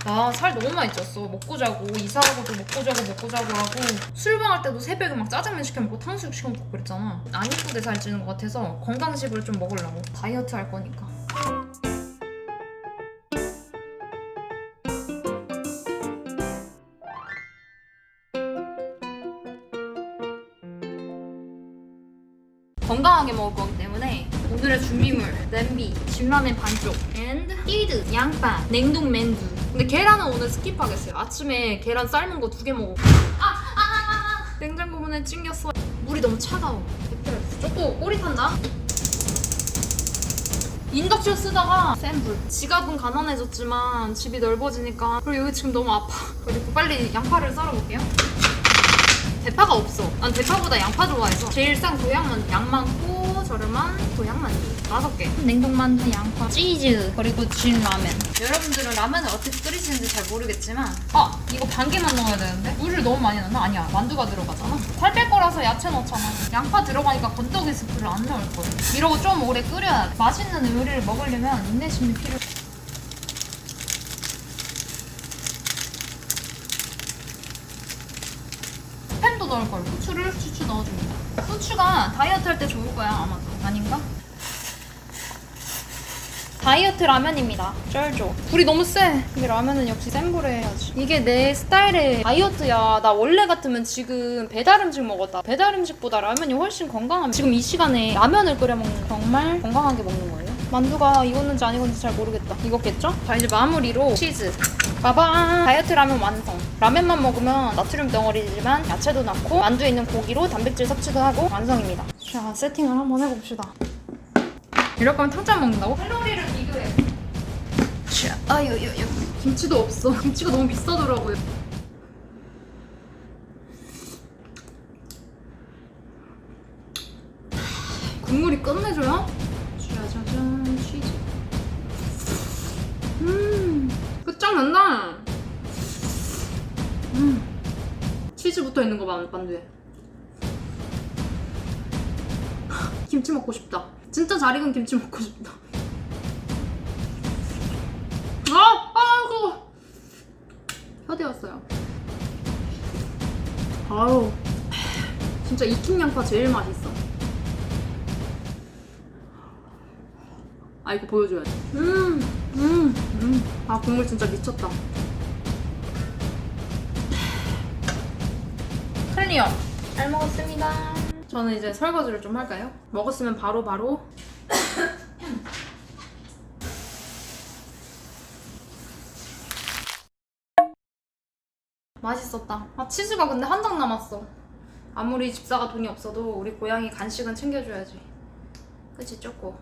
나 살 너무 많이 쪘어. 먹고 자고 이사하고도 먹고 자고 먹고 자고 하고 술방할 때도 새벽에 막 짜장면 시켜 먹고 탕수육 시켜 먹고 그랬잖아. 안 이쁘게 살찌는 것 같아서 건강식으로 좀 먹으려고 다이어트 할 거니까. 건강하게 먹을 거기 때문에 오늘의 준비물 냄비, 진라면 반쪽, and 띠드, 양파, 냉동 맨두 근데 계란은 오늘 스킵하겠어요 아침에 계란 삶은 거 두 개 먹었고 아! 아! 아! 아! 냉장고 문에 찡겼어 물이 너무 차가워 쪼꼬 꼬리 탄다 인덕션 쓰다가 센 불. 지갑은 가난해졌지만 집이 넓어지니까 그리고 여기 지금 너무 아파 그리고 빨리 양파를 썰어 볼게요 대파가 없어. 난 대파보다 양파 좋아해서 제일 싼 양만고 저렴한 고향만두 다섯 개. 냉동만두, 양파, 치즈 그리고 진 라면. 여러분들은 라면을 어떻게 끓이시는지 잘 모르겠지만 아 이거 반 개만 넣어야 되는데 물을 너무 많이 넣나? 아니야 만두가 들어가잖아. 살뺄 거라서 야채 넣잖아. 양파 들어가니까 건더기 스프를 안 넣을 거야. 이러고 좀 오래 끓여야 돼. 맛있는 요리를 먹으려면 인내심이 필요해. 넣을 걸. 후추를 후추 넣어줍니다. 후추가 다이어트 할 때 좋을 거야 아마도. 아닌가? 다이어트 라면입니다. 쩔죠. 불이 너무 세. 근데 라면은 역시 센 불에 해야지. 이게 내 스타일의 다이어트야. 나 원래 같으면 지금 배달 음식 먹었다. 배달 음식보다 라면이 훨씬 건강함. 지금 이 시간에 라면을 끓여 먹는 정말 건강하게 먹는 거예요. 만두가 익었는지 안 익었는지 잘 모르겠다. 익었겠죠? 자 이제 마무리로 치즈. 빠밤! 다이어트 라면 완성. 라면만 먹으면 나트륨 덩어리지만 야채도 넣고 만두에 있는 고기로 단백질 섭취도 하고 완성입니다. 자 세팅을 한번 해봅시다. 이럴 거면 탕짠 먹는다고? 칼로리를 비교해. 자, 아유 유 유. 김치도 없어. 김치가 너무 비싸더라고요. 국물이 끝내줘요? 짜자잔 치즈. 음, 끝장난다. 음, 치즈 붙어 있는 거 만- 만두에. 김치 먹고 싶다. 진짜 잘 익은 김치 먹고 싶다. 왔어요. 아우. 진짜 익힌 양파 제일 맛있어. 아, 이거 보여줘야 돼. 음, 음, 음. 아, 국물 진짜 미쳤다. 클리어. 잘 먹었습니다. 저는 이제 설거지를 좀 할까요? 먹었으면 바로 바로 맛있었다. 아 치즈가 근데 한 장 남았어. 아무리 집사가 돈이 없어도 우리 고양이 간식은 챙겨줘야지. 그치 쪼꼬.